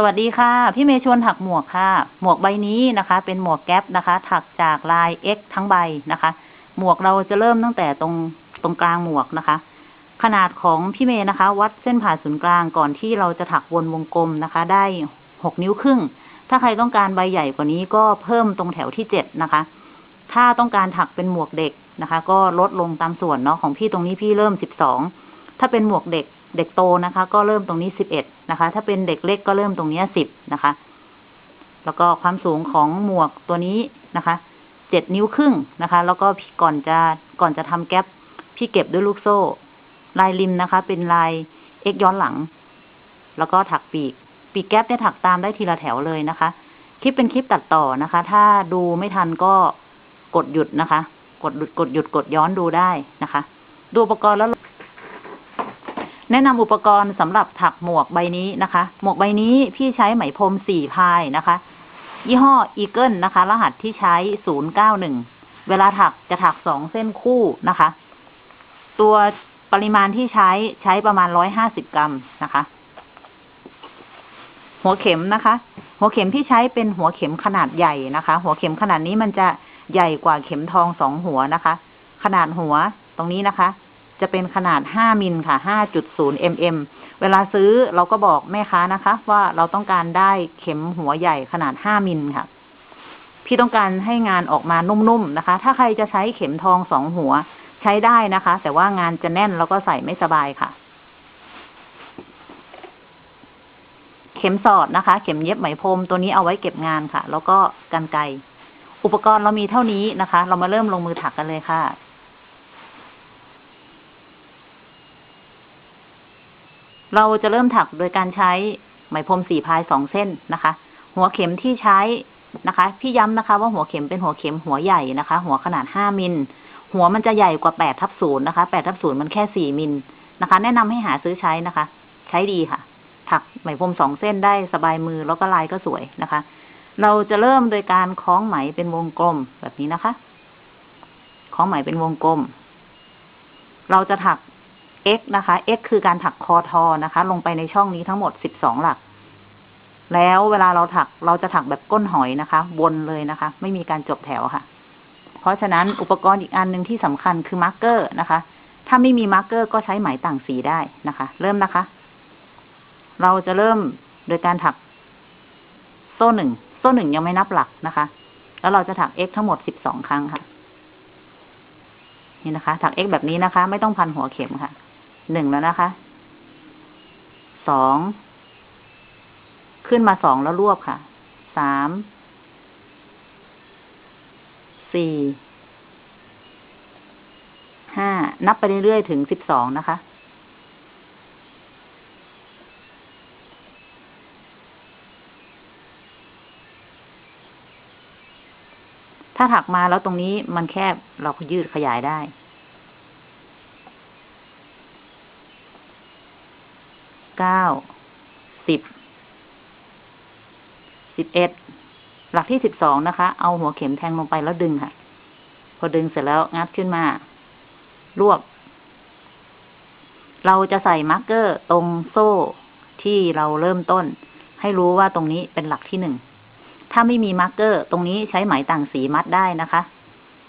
สวัสดีค่ะ พี่เมย์ชวนถักหมวกค่ะ หมวกใบนี้นะคะ เป็นหมวกแก๊ปนะคะ ถักจากลาย X ทั้งใบนะคะ หมวกเราจะเริ่มตั้งแต่ตรงตรงกลางหมวกนะคะ ขนาดของพี่เมย์นะคะ วัดเส้นผ่าศูนย์กลางก่อนที่เราจะถักวนวงกลมนะคะ ได้หกนิ้วครึ่ง ถ้าใครต้องการใบใหญ่กว่านี้ก็เพิ่มตรงแถวที่เจ็ดนะคะ ถ้าต้องการถักเป็นหมวกเด็กนะคะ ก็ลดลงตามส่วนเนาะของพี่ตรงนี้พี่เริ่มสิบสองถ้าเป็นหมวกเด็ก เด็กโตนะคะ ก็เริ่มตรงนี้สิบเอ็ดนะคะ ถ้าเป็นเด็กเล็กก็เริ่มตรงนี้สิบนะคะ แล้วก็ความสูงของหมวกตัวนี้นะคะเจ็ดนิ้วครึ่งนะคะ แล้วก็พี่ก่อนจะก่อนจะทำแก๊ปพี่เก็บด้วยลูกโซ่ ลายริมนะคะ เป็นลายเอ็กย้อนหลัง แล้วก็ถักปีก ปีกแก๊ปเนี่ยถักตามได้ทีละแถวเลยนะคะ คลิปเป็นคลิปตัดต่อนะคะ ถ้าดูไม่ทันก็กดหยุดนะคะ กดหยุดกดหยุดกดย้อนดูได้นะคะ ดูอุปกรณ์แล้ว แนะนำอุปกรณ์สำหรับถักหมวกใบนี้นะคะ หมวกใบนี้พี่ใช้ไหมพรมสี่พายนะคะ ยี่ห้ออีเกิลนะคะ รหัสที่ใช้ศูนย์เก้าหนึ่งเวลาถักจะถักสองเส้นคู่นะคะ ตัวปริมาณที่ใช้ใช้ประมาณร้อยห้าสิบกรัมนะคะ หัวเข็มนะคะ หัวเข็มที่ใช้เป็นหัวเข็มขนาดใหญ่นะคะ หัวเข็มขนาดนี้มันจะใหญ่กว่าเข็มทองสองหัวนะคะ ขนาดหัวตรงนี้นะคะ จะเป็นขนาดห้ามิลค่ะห้าจุดศูนย์มมเวลาซื้อเราก็บอกแม่ค้านะคะ ว่าเราต้องการได้เข็มหัวใหญ่ขนาดห้ามิลค่ะ พี่ต้องการให้งานออกมานุ่มๆนะคะ ถ้าใครจะใช้เข็มทองสองหัวใช้ได้นะคะ แต่ว่างานจะแน่นแล้วก็ใส่ไม่สบายค่ะ เข็มสอดนะคะ เข็มเย็บไหมพรมตัวนี้เอาไว้เก็บงานค่ะ แล้วก็กันไกอุปกรณ์เรามีเท่านี้นะคะ เรามาเริ่มลงมือถักกันเลยค่ะ เราจะเริ่มถักโดยการใช้ไหมพรมสี่พายสองเส้นนะคะ หัวเข็มที่ใช้นะคะ พี่ย้ำนะคะ ว่าหัวเข็มเป็นหัวเข็มหัวใหญ่นะคะ หัวขนาดห้ามิล หัวมันจะใหญ่กว่าแปดทับศูนย์นะคะแปดทับศูนย์มันแค่สี่มิลนะคะ แนะนำให้หาซื้อใช้นะคะ ใช้ดีค่ะ ถักไหมพรมสองเส้นได้สบายมือแล้วก็ลายก็สวยนะคะ เราจะเริ่มโดยการคล้องไหมเป็นวงกลมแบบนี้นะคะ คล้องไหมเป็นวงกลม เราจะถัก x นะคะ x คือการถักคอทอนะคะ ลงไปในช่องนี้ทั้งหมดสิบสองหลัก แล้วเวลาเราถักเราจะถักแบบก้นหอยนะคะ วนเลยนะคะ ไม่มีการจบแถวค่ะ เพราะฉะนั้นอุปกรณ์อีกอันหนึ่งที่สำคัญคือมาร์กเกอร์นะคะ ถ้าไม่มีมาร์กเกอร์ก็ใช้ไหมต่างสีได้นะคะ เริ่มนะคะ เราจะเริ่มโดยการถักโซ่หนึ่งโซ่หนึ่งยังไม่นับหลักนะคะ แล้วเราจะถัก x ทั้งหมดสิบสองครั้งค่ะ นี่นะคะ ถัก x แบบนี้นะคะ ไม่ต้องพันหัวเข็มค่ะ หนึ่งแล้วนะคะ สอง ขึ้นมาสองแล้วรวบค่ะ สาม สี่ ห้า นับไปเรื่อยๆ ถึงสิบสองนะคะ ถ้าถักมาแล้วตรงนี้มันแคบเราก็ยืดขยายได้ เก้า สิบ สิบเอ็ด หลักที่สิบสองนะคะ เอาหัวเข็มแทงลงไปแล้วดึงค่ะ พอดึงเสร็จแล้วงัดขึ้นมา รวบ เราจะใส่มาร์กเกอร์ตรงโซ่ที่เราเริ่มต้น ให้รู้ว่าตรงนี้เป็นหลักที่หนึ่ง ถ้าไม่มีมาร์กเกอร์ ตรงนี้ใช้ไหมต่างสีมัดได้นะคะ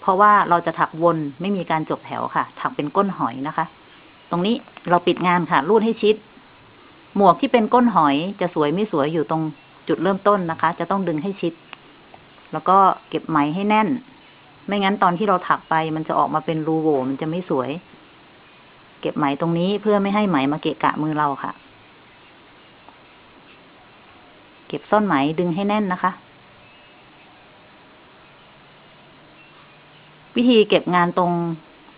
เพราะว่าเราจะถักวนไม่มีการจบแถวค่ะ ถักเป็นก้นหอยนะคะตรงนี้เราปิดงานค่ะ รูดให้ชิด หมวกที่เป็นก้นหอยจะสวยไม่สวยอยู่ตรงจุดเริ่มต้นนะคะ จะต้องดึงให้ชิด แล้วก็เก็บไหมให้แน่น ไม่งั้นตอนที่เราถักไป มันจะออกมาเป็นรูโหว่มันจะไม่สวย เก็บไหมตรงนี้เพื่อไม่ให้ไหมมาเกะกะมือเราค่ะ เก็บส้นไหมดึงให้แน่นนะคะ วิธีเก็บงานตรง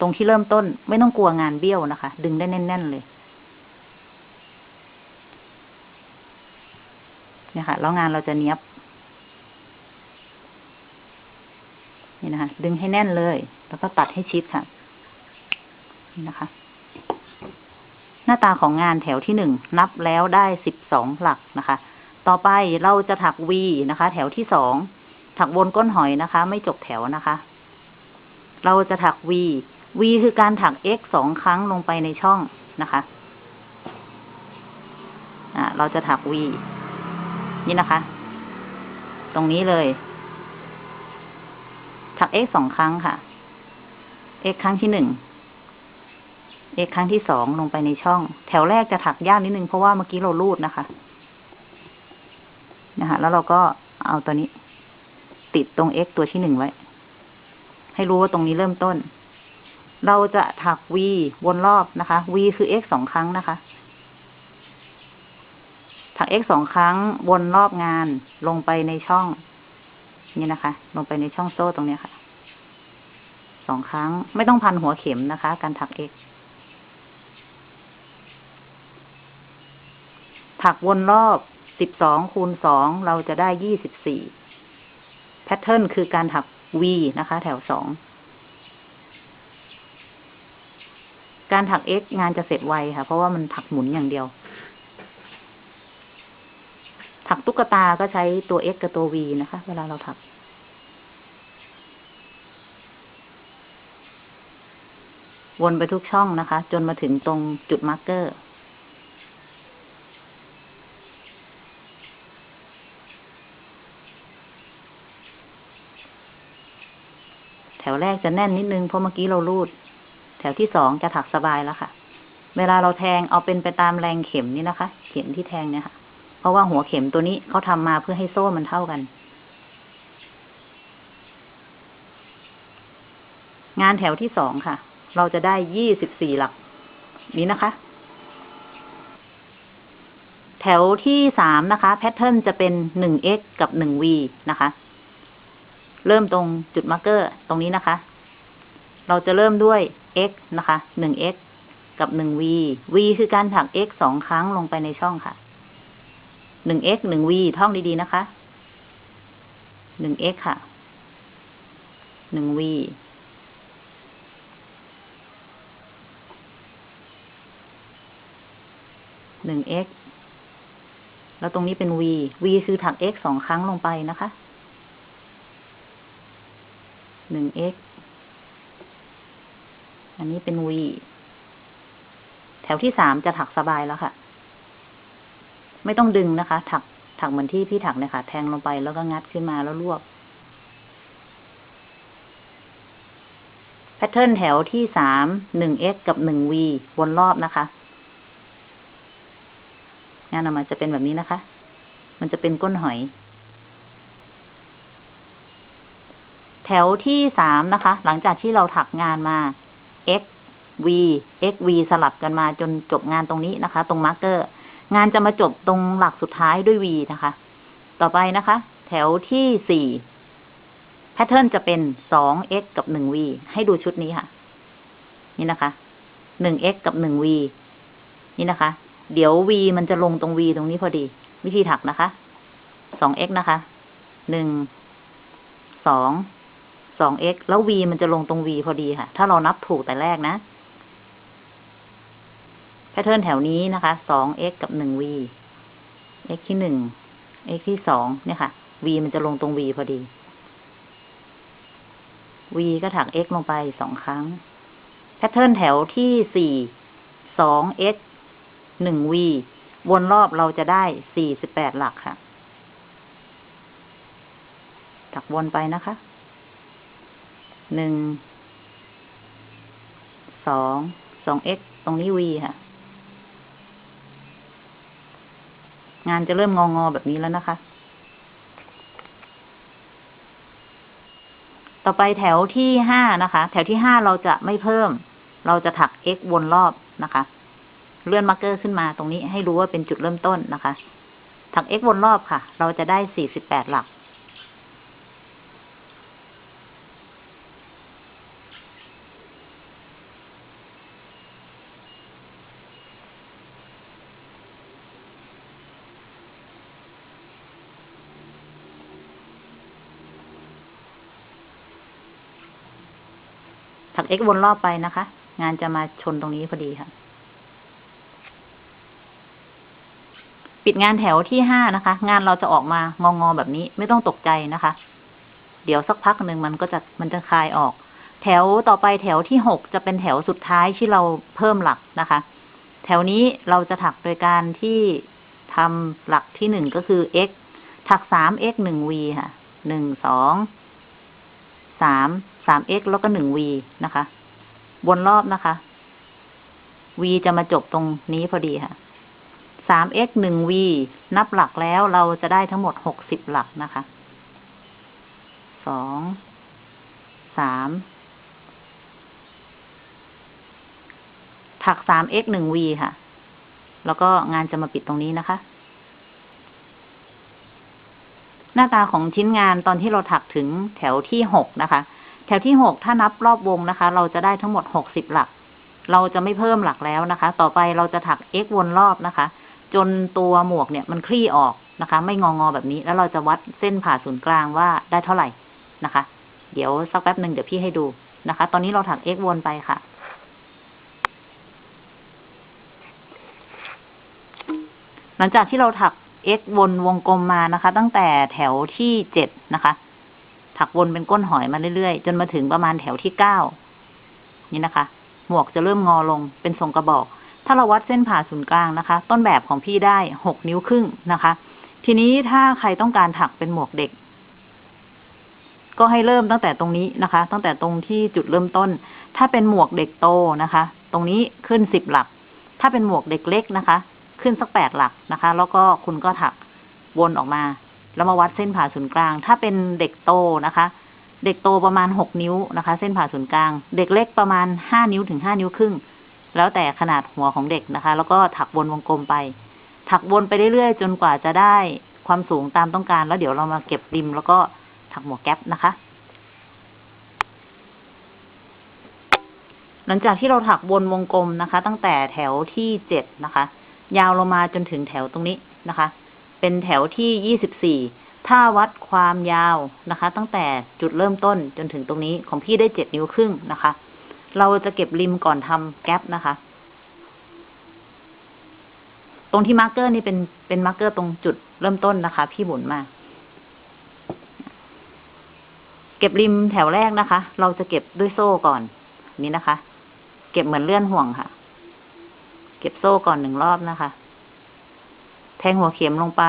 ตรงที่เริ่มต้น ไม่ต้องกลัวงานเบี้ยวนะคะ ดึงได้แน่น ๆ เลย เนี่ยค่ะ แล้วงานเราจะเนี้ยบ นี่นะคะ ดึงให้แน่นเลย แล้วก็ตัดให้ชิดค่ะ นี่นะคะ หน้าตาของงานแถวที่หนึ่งนับแล้วได้สิบสองหลักนะคะ ต่อไปเราจะถัก V นะคะ แถวที่สองถักบนก้นหอยนะคะ ไม่จบแถวนะคะ เราจะถัก V V คือการถัก x สองครั้งลงไปในช่องนะคะ อ่า เราจะถัก V นี่นะคะ ตรงนี้เลยถัก x สองครั้งค่ะ x ครั้งที่หนึ่ง x ครั้งที่สองลงไปในช่อง แถวแรกจะถักยากนิดนึงเพราะว่าเมื่อกี้เราลูดนะคะ นะคะ แล้วเราก็เอาตัวนี้ ติดตรง x ตัวที่หนึ่งไว้ ให้รู้ว่าตรงนี้เริ่มต้น เราจะถัก v วนรอบนะคะ v คือ x สองครั้งนะคะ ถัก x สองครั้งวนรอบงานลงไปในช่อง นี่นะคะ ลงไปในช่องโซ่ตรงนี้ค่ะสองครั้ง ไม่ต้องพันหัวเข็มนะคะ การถัก x ถักวนรอบสิบสองคูณสองเราจะได้ยี่สิบสี่แพทเทิร์นคือการถัก V นะคะ แถวสองการถัก X งานจะเสร็จไวค่ะ เพราะว่ามันถักหมุนอย่างเดียว ถักตุ๊กตาก็ใช้ตัว X กับตัว V นะคะ เวลาเราถัก วนไปทุกช่องนะคะ จนมาถึงตรงจุดมาร์กเกอร์แถวแรกจะแน่นนิดนึง เพราะเมื่อกี้เรารูด แถวที่สองจะถักสบายแล้วค่ะ เวลาเราแทงเอาเป็นไปตามแรงเข็มนี่นะคะ เข็มที่แทงเนี่ยค่ะ เพราะว่าหัวเข็มตัวนี้เขาทำมาเพื่อให้โซ่มันเท่ากัน งานแถวที่สองค่ะ เราจะได้ยี่สิบสี่หลัก นี้นะคะ แถวที่สามนะคะ แพทเทิร์นจะเป็นหนึ่ง x กับหนึ่ง v นะคะ เริ่มตรงจุดมาร์กเกอร์ตรงนี้นะคะ เราจะเริ่มด้วย x นะคะหนึ่ง x กับหนึ่ง v v คือการถัก x สองครั้งลงไปในช่องค่ะ หนึ่ง x หนึ่ง v ท่องดีๆ นะคะหนึ่ง x ค่ะหนึ่ง v หนึ่ง x แล้วตรงนี้เป็น v v คือถัก x สองครั้งลงไปนะคะหนึ่ง x อันนี้เป็น v แถวที่สามจะถักสบายแล้วค่ะ ไม่ต้องดึงนะคะ ถักถักเหมือนที่พี่ถักเนี่ยค่ะแทงลงไปแล้วก็งัดขึ้นมาแล้วรวบแพทเทิร์นแถวที่สามหนึ่ง x กับหนึ่ง v วนรอบนะคะ งานออกมาจะเป็นแบบนี้นะคะ มันจะเป็นก้นหอย แถวที่สามนะคะ หลังจากที่เราถักงานมา x v x v สลับกันมาจนจบงานตรงนี้นะคะ ตรงมาร์กเกอร์ งานจะมาจบตรงหลักสุดท้ายด้วย v นะคะ ต่อไปนะคะ แถวที่สี่แพทเทิร์นจะเป็นสอง x กับหนึ่ง v ให้ดูชุดนี้ค่ะ นี่นะคะหนึ่ง x กับหนึ่ง v นี่นะคะ เดี๋ยว v มันจะลงตรง v ตรงนี้พอดี วิธีถักนะคะสอง x นะคะหนึ่งสองสอง x แล้ว v มันจะลงตรง v พอดีค่ะ ถ้าเรานับถูกแต่แรกนะ แพทเทิร์นแถวนี้นะคะสอง x กับหนึ่ง v x ที่หนึ่ง x ที่สองเนี่ยค่ะ v มันจะลงตรง v พอดี v ก็ถัก x ลงไปสองครั้ง แพทเทิร์นแถวที่สี่สอง x หนึ่ง v วนรอบเราจะได้สี่สิบแปดหลักค่ะ ถักวนไปนะคะ หนึ่ง สอง สอง x ตรงนี้ v ค่ะ งานจะเริ่มงองอแบบนี้แล้วนะคะ ต่อไปแถวที่ห้านะคะ แถวที่ห้าเราจะไม่เพิ่ม เราจะถัก x วนรอบนะคะ เลื่อนมาร์กเกอร์ขึ้นมาตรงนี้ให้รู้ว่าเป็นจุดเริ่มต้นนะคะ ถัก x วนรอบค่ะ เราจะได้สี่สิบแปดหลัก ถัก x วนรอบไปนะคะ งานจะมาชนตรงนี้พอดีค่ะ ปิดงานแถวที่ห้านะคะ งานเราจะออกมางองอแบบนี้ไม่ต้องตกใจนะคะ เดี๋ยวสักพักหนึ่งมันก็จะมันจะคลายออก แถวต่อไปแถวที่หกจะเป็นแถวสุดท้ายที่เราเพิ่มหลักนะคะ แถวนี้เราจะถักโดยการที่ทำหลักที่หนึ่งก็คือ x ถักสาม x หนึ่ง v ค่ะหนึ่งสองสาม สาม x แล้วก็หนึ่ง v นะคะ วนรอบนะคะ v จะมาจบตรงนี้พอดีค่ะสาม x หนึ่ง v นับหลักแล้วเราจะได้ทั้งหมดหกสิบหลักนะคะสองสามถักสาม x หนึ่ง v ค่ะ แล้วก็งานจะมาปิดตรงนี้นะคะ หน้าตาของชิ้นงานตอนที่เราถักถึงแถวที่หกนะคะ แถวที่หกถ้านับรอบวงนะคะ เราจะได้ทั้งหมดหกสิบหลัก เราจะไม่เพิ่มหลักแล้วนะคะ ต่อไปเราจะถัก x วนรอบนะคะ จนตัวหมวกเนี่ยมันคลี่ออกนะคะ ไม่งองอแบบนี้ แล้วเราจะวัดเส้นผ่าศูนย์กลางว่าได้เท่าไหร่นะคะ เดี๋ยวสักแป๊บหนึ่งเดี๋ยวพี่ให้ดูนะคะ ตอนนี้เราถัก x วนไปค่ะหลังจากที่เราถัก x วนวงกลมมานะคะ ตั้งแต่แถวที่เจ็ดนะคะ ถักวนเป็นก้นหอยมาเรื่อยๆ จนมาถึงประมาณแถวที่เก้านี่นะคะ หมวกจะเริ่มงอลงเป็นทรงกระบอก ถ้าเราวัดเส้นผ่าศูนย์กลางนะคะ ต้นแบบของพี่ได้หกนิ้วครึ่งนะคะ ทีนี้ถ้าใครต้องการถักเป็นหมวกเด็ก ก็ให้เริ่มตั้งแต่ตรงนี้นะคะ ตั้งแต่ตรงที่จุดเริ่มต้น ถ้าเป็นหมวกเด็กโตนะคะ ตรงนี้ขึ้นสิบหลัก ถ้าเป็นหมวกเด็กเล็กนะคะ ขึ้นสักแปดหลักนะคะ แล้วก็คุณก็ถักวนออกมา แล้วมาวัดเส้นผ่าศูนย์กลาง ถ้าเป็นเด็กโตนะคะ เด็กโตประมาณหกนิ้วนะคะ เส้นผ่าศูนย์กลาง เด็กเล็กประมาณห้านิ้วถึงห้านิ้วครึ่ง แล้วแต่ขนาดหัวของเด็กนะคะ แล้วก็ถักวนวงกลมไป ถักวนไปเรื่อยๆ จนกว่าจะได้ความสูงตามต้องการ แล้วเดี๋ยวเรามาเก็บริม แล้วก็ถักหมวกแก๊ปนะคะ หลังจากที่เราถักวนวงกลมนะคะ ตั้งแต่แถวที่เจ็ดนะคะ ยาวลงมาจนถึงแถวตรงนี้นะคะ เป็นแถวที่ยี่สิบสี่ถ้าวัดความยาวนะคะ ตั้งแต่จุดเริ่มต้นจนถึงตรงนี้ของพี่ได้เจ็ดนิ้วครึ่งนะคะ เราจะเก็บริมก่อนทำแก๊ปนะคะ ตรงที่มาร์กเกอร์นี่เป็นเป็นมาร์กเกอร์ตรงจุดเริ่มต้นนะคะ พี่หมุนมา เก็บริมแถวแรกนะคะ เราจะเก็บด้วยโซ่ก่อนนี้นะคะ เก็บเหมือนเลื่อนห่วงค่ะ เก็บโซ่ก่อนหนึ่งรอบนะคะ แทงหัวเข็มลงไป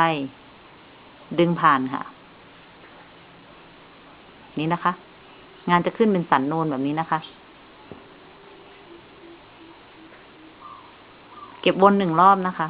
ดึงผ่านค่ะ นี่นะคะ งานจะขึ้นเป็นสันนูนแบบนี้นะคะ เก็บวนหนึ่งรอบนะคะ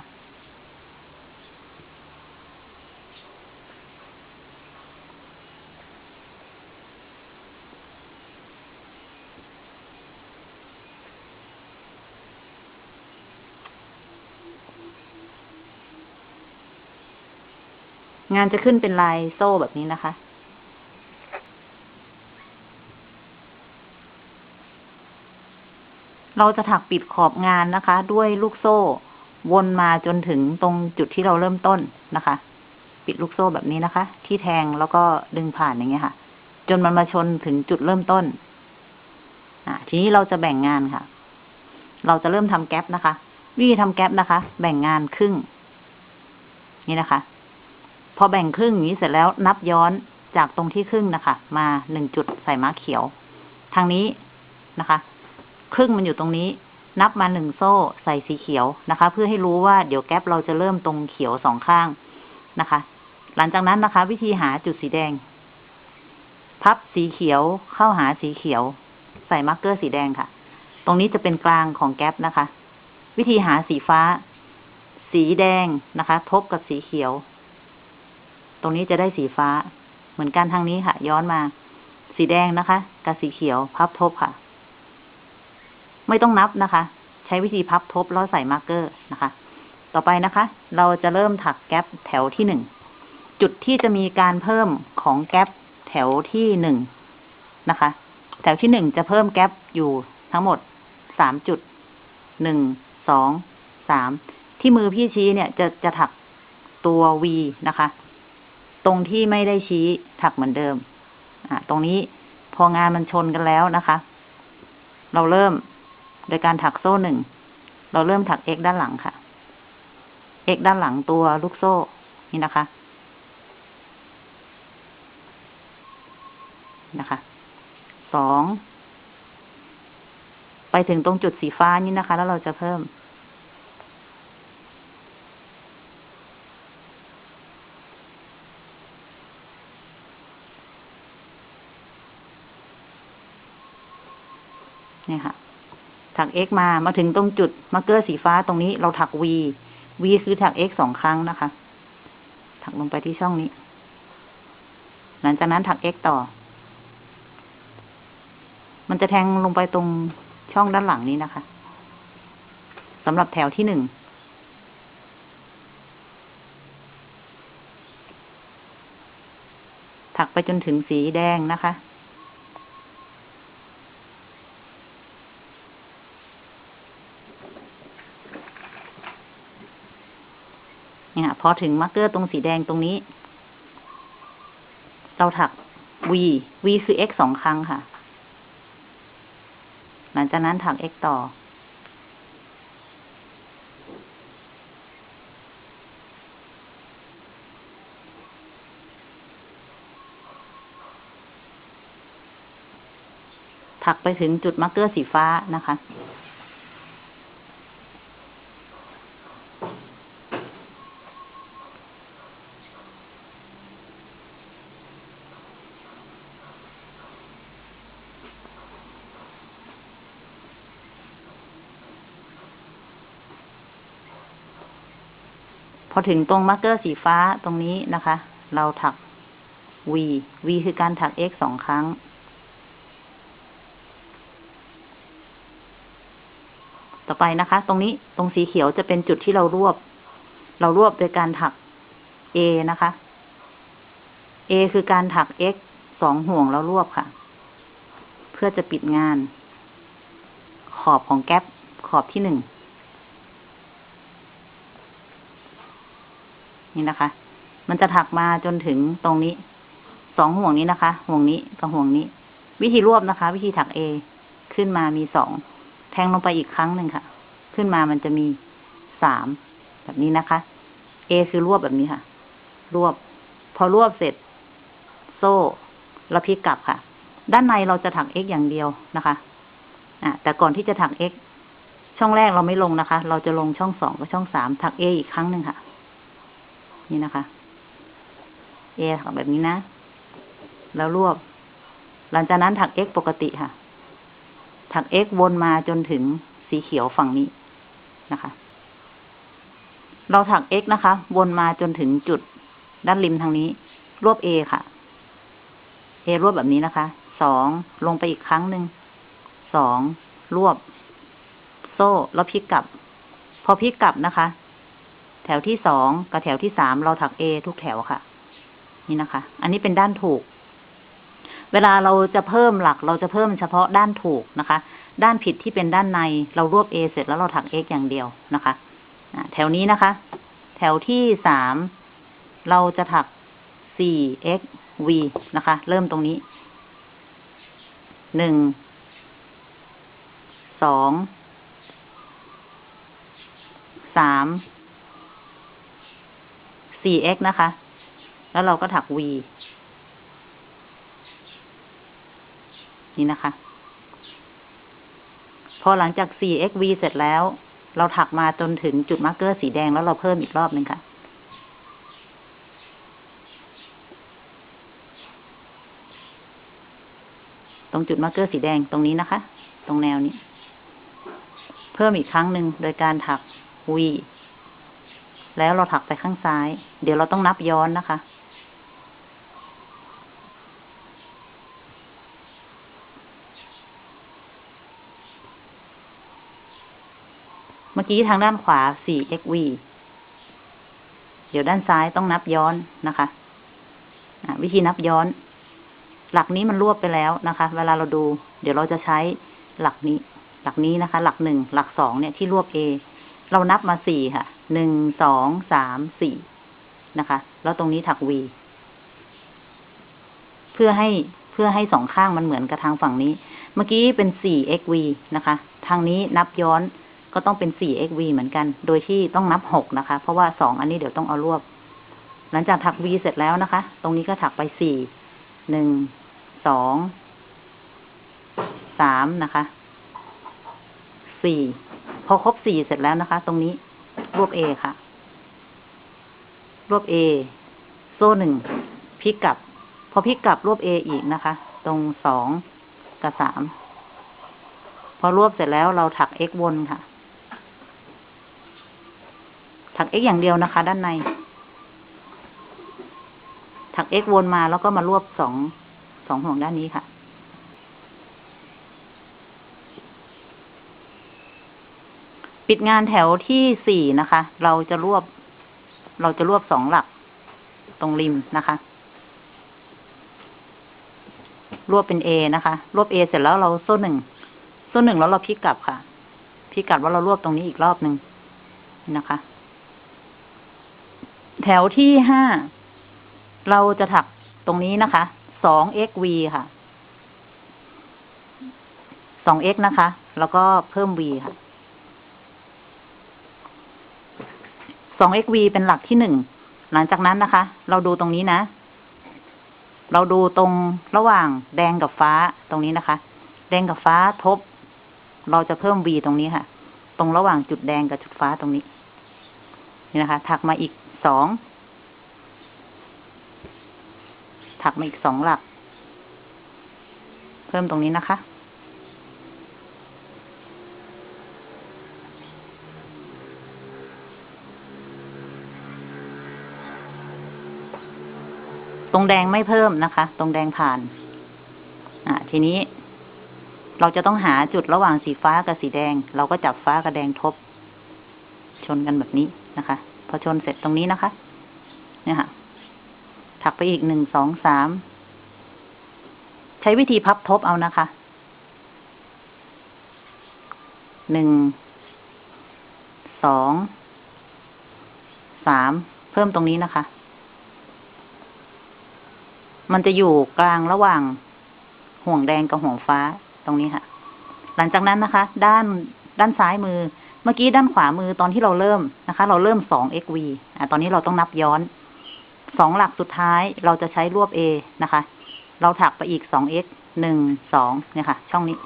งานจะขึ้นเป็นลายโซ่แบบนี้นะคะ เราจะถักปิดขอบงานนะคะ ด้วยลูกโซ่ วนมาจนถึงตรงจุดที่เราเริ่มต้นนะคะ ปิดลูกโซ่แบบนี้นะคะ ที่แทงแล้วก็ดึงผ่านอย่างเงี้ยค่ะ จนมันมาชนถึงจุดเริ่มต้น อ่าทีนี้เราจะแบ่งงานค่ะ เราจะเริ่มทำแก๊ปนะคะวิธีทำแก๊ปนะคะ แบ่งงานครึ่ง นี่นะคะ พอแบ่งครึ่งอย่างนี้เสร็จแล้วนับย้อนจากตรงที่ครึ่งนะคะ มาหนึ่งจุดใส่ม้าเขียว ทางนี้นะคะ ครึ่งมันอยู่ตรงนี้ นับมาหนึ่งโซ่ใส่สีเขียวนะคะ เพื่อให้รู้ว่าเดี๋ยวแก๊ปเราจะเริ่มตรงเขียวสองข้างนะคะ หลังจากนั้นนะคะ วิธีหาจุดสีแดง พับสีเขียวเข้าหาสีเขียว ใส่มาร์กเกอร์สีแดงค่ะ ตรงนี้จะเป็นกลางของแก๊ปนะคะ วิธีหาสีฟ้า สีแดงนะคะ ทบกับสีเขียว ตรงนี้จะได้สีฟ้า เหมือนกันทางนี้ค่ะ ย้อนมา สีแดงนะคะ กับสีเขียว พับทบค่ะ ไม่ต้องนับนะคะ ใช้วิธีพับทบแล้วใส่มาร์กเกอร์นะคะ ต่อไปนะคะ เราจะเริ่มถักแก๊ปแถวที่หนึ่ง จุดที่จะมีการเพิ่มของแก๊ปแถวที่หนึ่งนะคะ แถวที่หนึ่งจะเพิ่มแก๊ปอยู่ทั้งหมดสามจุด หนึ่ง สอง สาม ที่มือพี่ชี้เนี่ยจะจะถักตัว V นะคะ ตรงที่ไม่ได้ชี้ถักเหมือนเดิม อ่าตรงนี้พองานมันชนกันแล้วนะคะ เราเริ่มโดยการถักโซ่หนึ่ง เราเริ่มถัก x ด้านหลังค่ะ x ด้านหลังตัวลูกโซ่นี่นะคะ นะคะ สอง ไปถึงตรงจุดสีฟ้านี้นะคะ แล้วเราจะเพิ่ม น เนี่ยค่ะ ถัก x มา มาถึงตรงจุดมาร์กเกอร์สีฟ้าตรงนี้เราถัก v v คือถัก x สองครั้งนะคะ ถักลงไปที่ช่องนี้ หลังจากนั้นถัก x ต่อ มันจะแทงลงไปตรงช่องด้านหลังนี้นะคะสำหรับแถวที่หนึ่งถักไปจนถึงสีแดงนะคะ เนี่ย พอถึงมาร์กเกอร์ตรงสีแดงตรงนี้ เราถัก v v คือ x สองครั้งค่ะ หลังจากนั้นถัก x ต่อ ถักไปถึงจุดมาร์กเกอร์สีฟ้านะคะ พอถึงตรงมาร์กเกอร์สีฟ้าตรงนี้นะคะ เราถัก v v คือการถัก x สองครั้ง ต่อไปนะคะ ตรงนี้ตรงสีเขียวจะเป็นจุดที่เรารวบ เรารวบโดยการถัก a นะคะ a คือการถัก x สองห่วงแล้วรวบค่ะ เพื่อจะปิดงาน ขอบของแก๊ปขอบที่หนึ่ง นี่นะคะ มันจะถักมาจนถึงตรงนี้สองห่วงนี้นะคะ ห่วงนี้กับห่วงนี้ วิธีรวบนะคะ วิธีถัก A ขึ้นมามีสองแทงลงไปอีกครั้งหนึ่งค่ะ ขึ้นมามันจะมีสามแบบนี้นะคะ A คือรวบแบบนี้ค่ะ รวบ พอรวบเสร็จ โซ่แล้วพลิกกลับค่ะ ด้านในเราจะถัก X อย่างเดียวนะคะอะแต่ก่อนที่จะถัก X ช่องแรกเราไม่ลงนะคะ เราจะลงช่องสองกับช่องสามถัก A อีกครั้งหนึ่งค่ะ นี่นะคะ A ถักแบบนี้นะ แล้วรวบ หลังจากนั้นถัก x ปกติค่ะ ถัก x วนมาจนถึงสีเขียวฝั่งนี้นะคะ เราถัก x นะคะ วนมาจนถึงจุดด้านริมทางนี้ รวบ a ค่ะ a รวบแบบนี้นะคะ สองลงไปอีกครั้งหนึ่ง สองรวบ โซ่แล้วพลิกกลับ พอพลิกกลับนะคะ แถวที่สองกับแถวที่สามเราถัก A ทุกแถวค่ะ นี่นะคะ อันนี้เป็นด้านถูก เวลาเราจะเพิ่มหลักเราจะเพิ่มเฉพาะด้านถูกนะคะ ด้านผิดที่เป็นด้านในเรารวบ A เสร็จแล้วเราถัก X อย่างเดียวนะคะะแถวนี้นะคะ แถวที่สามเราจะถัก 4 x v นะคะ เริ่มตรงนี้ หนึ่ง สอง สาม 4x นะคะ แล้วเราก็ถัก v นี่นะคะ พอหลังจาก 4xv เสร็จแล้ว เราถักมาจนถึงจุดมาร์กเกอร์สีแดงแล้วเราเพิ่มอีกรอบหนึ่งค่ะ ตรงจุดมาร์กเกอร์สีแดงตรงนี้นะคะ ตรงแนวนี้ เพิ่มอีกครั้งหนึ่งโดยการถัก v แล้วเราถักไปข้างซ้าย เดี๋ยวเราต้องนับย้อนนะคะ เมื่อกี้ทางด้านขวา 4xv เดี๋ยวด้านซ้ายต้องนับย้อนนะคะะวิธีนับย้อน หลักนี้มันรวบไปแล้วนะคะ เวลาเราดู เดี๋ยวเราจะใช้หลักนี้ หลักนี้นะคะ หลักหนึ่ง หลักสองเนี่ยที่รวบ A เรานับมาสี่ค่ะ หนึ่งสองสามสี่นะคะ แล้วตรงนี้ถัก V เพื่อให้เพื่อให้สองข้างมันเหมือนกับทางฝั่งนี้ เมื่อกี้เป็น 4xv นะคะ ทางนี้นับย้อนก็ต้องเป็น 4xv เหมือนกัน โดยที่ต้องนับ6นะคะ เพราะว่า2อันนี้เดี๋ยวต้องเอารวบ หลังจากถัก v เสร็จแล้วนะคะ ตรงนี้ก็ถักไป4 1 2 3นะคะ4พอครบ4เสร็จแล้วนะคะ ตรงนี้ รวบ A ค่ะ รวบ A โซ่หนึ่งพลิกกลับ พอพลิกกลับรวบ A อีกนะคะ ตรงสองกับสามพพอรวบเสร็จแล้วเราถัก x วนค่ะ ถัก x อย่างเดียวนะคะ ด้านใน ถัก x วนมาแล้วก็มารวบสองสองห่วงด้านนี้ค่ะ ปิดงานแถวที่สี่นะคะ เราจะรวบ เราจะรวบสองหลัก ตรงริมนะคะ รวบเป็น A นะคะ รวบ A เสร็จแล้วเราโซ่หนึ่งโซ่หนึ่งแล้วเราพลิกกลับค่ะพลิกกลับว่าเรารวบตรงนี้อีกรอบหนึ่งนะคะ แถวที่ห้าเราจะถักตรงนี้นะคะสอง xv ค่ะสอง x นะคะ แล้วก็เพิ่ม v ค่ะ สอง xv เป็นหลักที่หนึ่ง หลังจากนั้นนะคะ เราดูตรงนี้นะ เราดูตรงระหว่างแดงกับฟ้าตรงนี้นะคะ แดงกับฟ้าทบ เราจะเพิ่ม v ตรงนี้ค่ะ ตรงระหว่างจุดแดงกับจุดฟ้าตรงนี้ นี่นะคะ ถักมาอีกสอง ถักมาอีกสองหลัก เพิ่มตรงนี้นะคะ ตรงแดงไม่เพิ่มนะคะ ตรงแดงผ่าน อ่าทีนี้ เราจะต้องหาจุดระหว่างสีฟ้ากับสีแดง เราก็จับฟ้ากับแดงทบ ชนกันแบบนี้นะคะ พอชนเสร็จตรงนี้นะคะ เนี่ยค่ะ ถักไปอีกหนึ่งสองสาม ใช้วิธีพับทบเอานะคะ หนึ่ง สอง สาม เพิ่มตรงนี้นะคะ มันจะอยู่กลางระหว่างห่วงแดงกับห่วงฟ้าตรงนี้ค่ะ หลังจากนั้นนะคะ ด้านด้านซ้ายมือ เมื่อกี้ด้านขวามือตอนที่เราเริ่มนะคะ เราเริ่มสอง xv อ่าตอนนี้เราต้องนับย้อนสองหลักสุดท้ายเราจะใช้รวบ A นะคะ เราถักไปอีกสอง x หนึ่งสองเนี่ยค่ะ ช่องนี้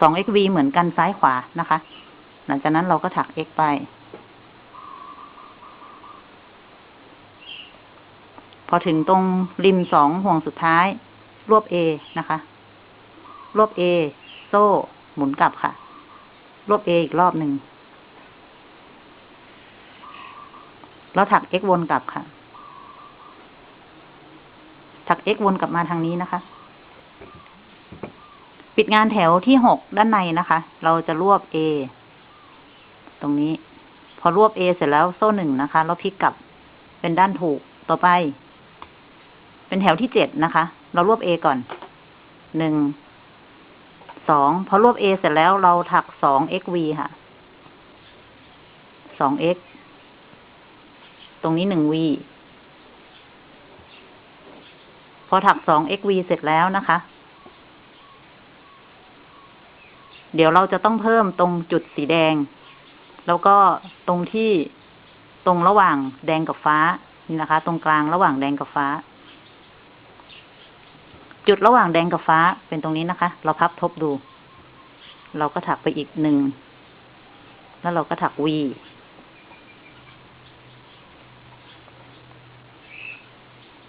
สอง xv เหมือนกันซ้ายขวานะคะ หลังจากนั้นเราก็ถัก x ไป อถึงตรงริมสองห่วงสุดท้าย รวบ A นะคะ รวบ A โซ่ หมุนกลับค่ะ รวบ A อีกรอบหนึ่ง แล้วถัก x วนกลับค่ะ ถัก x วนกลับมาทางนี้นะคะ ปิดงานแถวที่หกด้านในนะคะ เราจะรวบ A ตรงนี้ พอรวบ A เสร็จแล้วโซ่หนึ่งนะคะ แล้วพลิกกลับเป็นด้านถูกต่อไป เป็นแถวที่เจ็ดนะคะ เรารวบ A ก่อน หนึ่ง สอง พอรวบ A เสร็จแล้วเราถักสอง xv ค่ะ สอง x ตรงนี้หนึ่ง v พอถักสอง xv เสร็จแล้วนะคะ เดี๋ยวเราจะต้องเพิ่มตรงจุดสีแดง แล้วก็ตรงที่ตรงระหว่างแดงกับฟ้านี่นะคะ ตรงกลางระหว่างแดงกับฟ้า จุดระหว่างแดงกับฟ้าเป็นตรงนี้นะคะ เราพับทบดู เราก็ถักไปอีกหนึ่ง แล้วเราก็ถักวี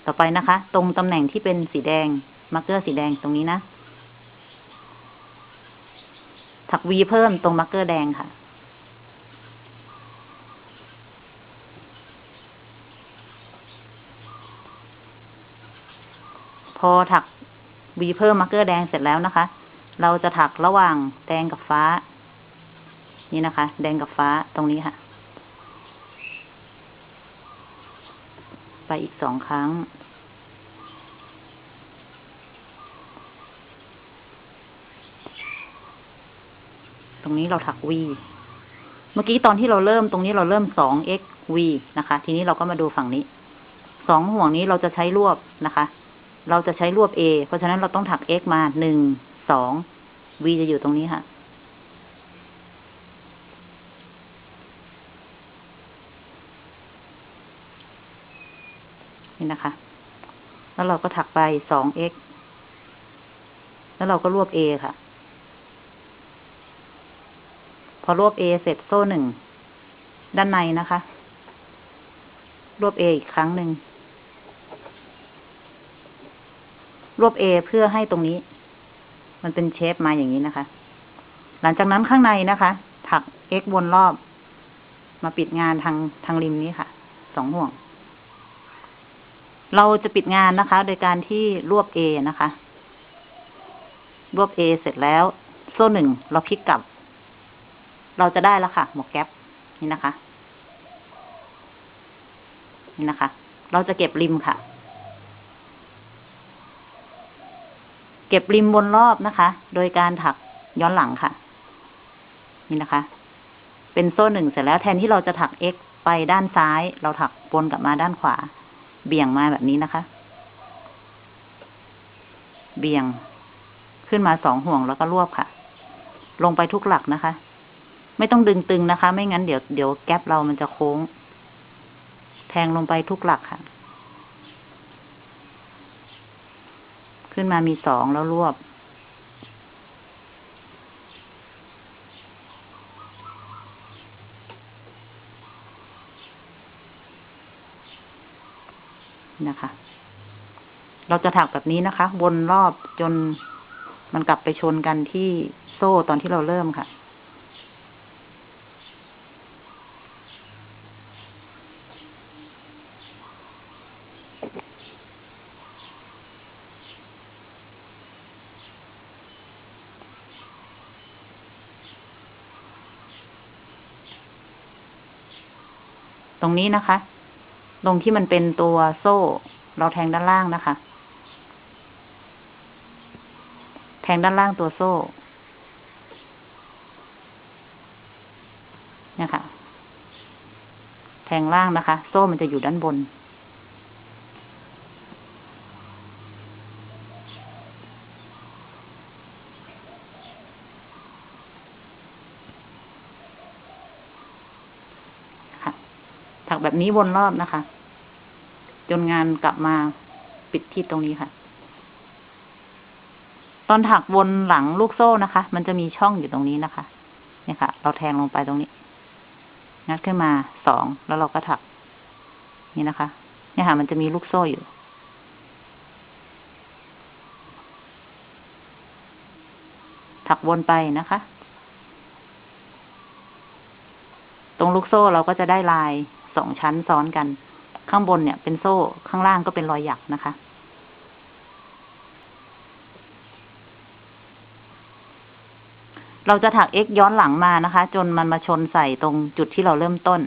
ต่อไปนะคะ ตรงตำแหน่งที่เป็นสีแดงมาร์กเกอร์สีแดงตรงนี้นะ ถักวีเพิ่มตรงมาร์กเกอร์แดงค่ะ พอถัก วีเพิ่มมาร์เกอร์แดงเสร็จแล้วนะคะ เราจะถักระหว่างแดงกับฟ้า นี่นะคะ แดงกับฟ้าตรงนี้ค่ะ ไปอีกสองครั้ง ตรงนี้เราถัก v เมื่อกี้ตอนที่เราเริ่มตรงนี้เราเริ่มสอง x v นะคะ ทีนี้เราก็มาดูฝั่งนี้ สองห่วงนี้เราจะใช้รวบนะคะ เราจะใช้รวบ a เพราะฉะนั้นเราต้องถัก x มาหนึ่งสอง v จะอยู่ตรงนี้ค่ะ นี่นะคะ แล้วเราก็ถักไปสอง x แล้วเราก็รวบ a ค่ะ พอรวบ A เสร็จโซ่หนึ่ง ด้านในนะคะ รวบ A อีกครั้งหนึ่ง รวบ A เพื่อให้ตรงนี้ มันเป็นเชฟมาอย่างนี้นะคะ หลังจากนั้นข้างในนะคะ ถัก x วนรอบ มาปิดงานทางทางริมนี้ค่ะ สองห่วง เราจะปิดงานนะคะ โดยการที่รวบ A นะคะ รวบ A เสร็จแล้ว โซ่หนึ่งเราพลิกกลับ เราจะได้แล้วค่ะ หมวกแก๊ปนี่นะคะ นี่นะคะ เราจะเก็บริมค่ะ เก็บริมบนรอบนะคะ โดยการถักย้อนหลังค่ะ นี่นะคะ เป็นโซ่หนึ่งเสร็จแล้วแทนที่เราจะถัก x ไปด้านซ้าย เราถักวนกลับมาด้านขวา เบี่ยงมาแบบนี้นะคะ เบี่ยงขึ้นมาสองห่วงแล้วก็รวบค่ะ ลงไปทุกหลักนะคะ ไม่ต้องดึงตึงนะคะ ไม่งั้นเดี๋ยวเดี๋ยวแก๊ปเรามันจะโค้ง แทงลงไปทุกหลักค่ะ ขึ้นมามีสองแล้วรวบ นะคะ เราจะถักแบบนี้นะคะ วนรอบจนมันกลับไปชนกันที่โซ่ตอนที่เราเริ่มค่ะ นี้นะคะตรงที่มันเป็นตัวโซ่ เราแทงด้านล่างนะคะ แทงด้านล่างตัวโซ่เนี่ยค่ะแทงล่างนะคะ โซ่มันจะอยู่ด้านบน ถักแบบนี้วนรอบนะคะ จนงานกลับมาปิดที่ตรงนี้ค่ะ ตอนถักวนหลังลูกโซ่นะคะ มันจะมีช่องอยู่ตรงนี้นะคะ เนี่ยค่ะ เราแทงลงไปตรงนี้ งัดขึ้นมาสองแล้วเราก็ถัก นี่นะคะ เนี่ยค่ะ มันจะมีลูกโซ่อยู่ถักวนไปนะคะ ตรงลูกโซ่เราก็จะได้ลาย สองชั้นซ้อนกัน ข้างบนเนี่ยเป็นโซ่ข้างล่างก็เป็นรอยหยักนะคะ เราจะถัก x ย้อนหลังมานะคะ จนมันมาชนใส่ตรงจุดที่เราเริ่มต้น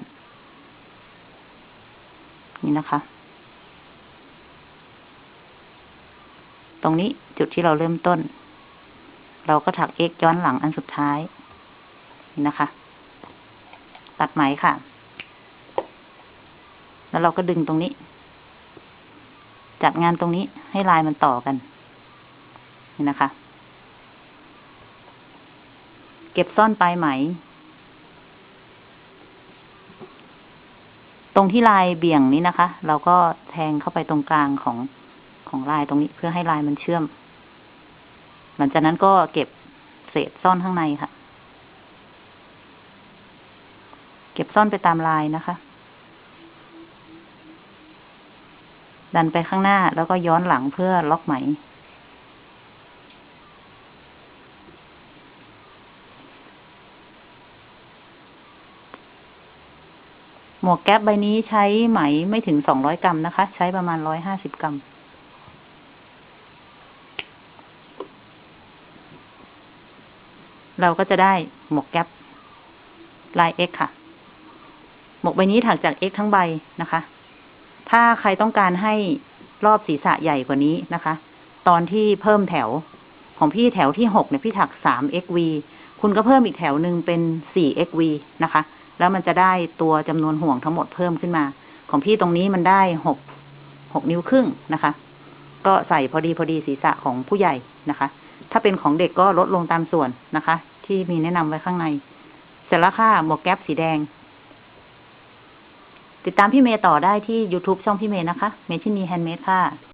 นี่นะคะ ตรงนี้จุดที่เราเริ่มต้น เราก็ถัก x ย้อนหลังอันสุดท้าย นี่นะคะ ตัดไหมค่ะ แล้วเราก็ดึงตรงนี้ จัดงานตรงนี้ให้ลายมันต่อกัน นี่นะคะ เก็บซ่อนปลายไหม ตรงที่ลายเบี่ยงนี้นะคะ เราก็แทงเข้าไปตรงกลางของของลายตรงนี้เพื่อให้ลายมันเชื่อม หลังจากนั้นก็เก็บเศษซ่อนข้างในค่ะ เก็บซ่อนไปตามลายนะคะ ดันไปข้างหน้าแล้วก็ย้อนหลังเพื่อล็อกไหม หมวกแก๊ปใบนี้ใช้ไหมไม่ถึงสองร้อยกรัมนะคะ ใช้ประมาณร้อยห้าสิบกรัมเราก็จะได้หมวกแก๊ปลาย X ค่ะ หมวกใบนี้ถักจาก X ทั้งใบนะคะ ถ้าใครต้องการให้รอบศีรษะใหญ่กว่านี้นะคะ ตอนที่เพิ่มแถวของพี่แถวที่หกเนี่ยพี่ถักสาม xv คุณก็เพิ่มอีกแถวหนึ่งเป็นสี่ xv นะคะ แล้วมันจะได้ตัวจำนวนห่วงทั้งหมดเพิ่มขึ้นมา ของพี่ตรงนี้มันได้หกหกนิ้วครึ่งนะคะ ก็ใส่พอดีพอดีศีรษะของผู้ใหญ่นะคะ ถ้าเป็นของเด็กก็ลดลงตามส่วนนะคะ ที่มีแนะนำไว้ข้างใน เสร็จแล้วค่ะหมวกแก๊ปสีแดง ติดตามพี่เมย์ต่อได้ที่ YouTube ช่องพี่เมย์นะคะ เมชินีแฮนด์เมดค่ะ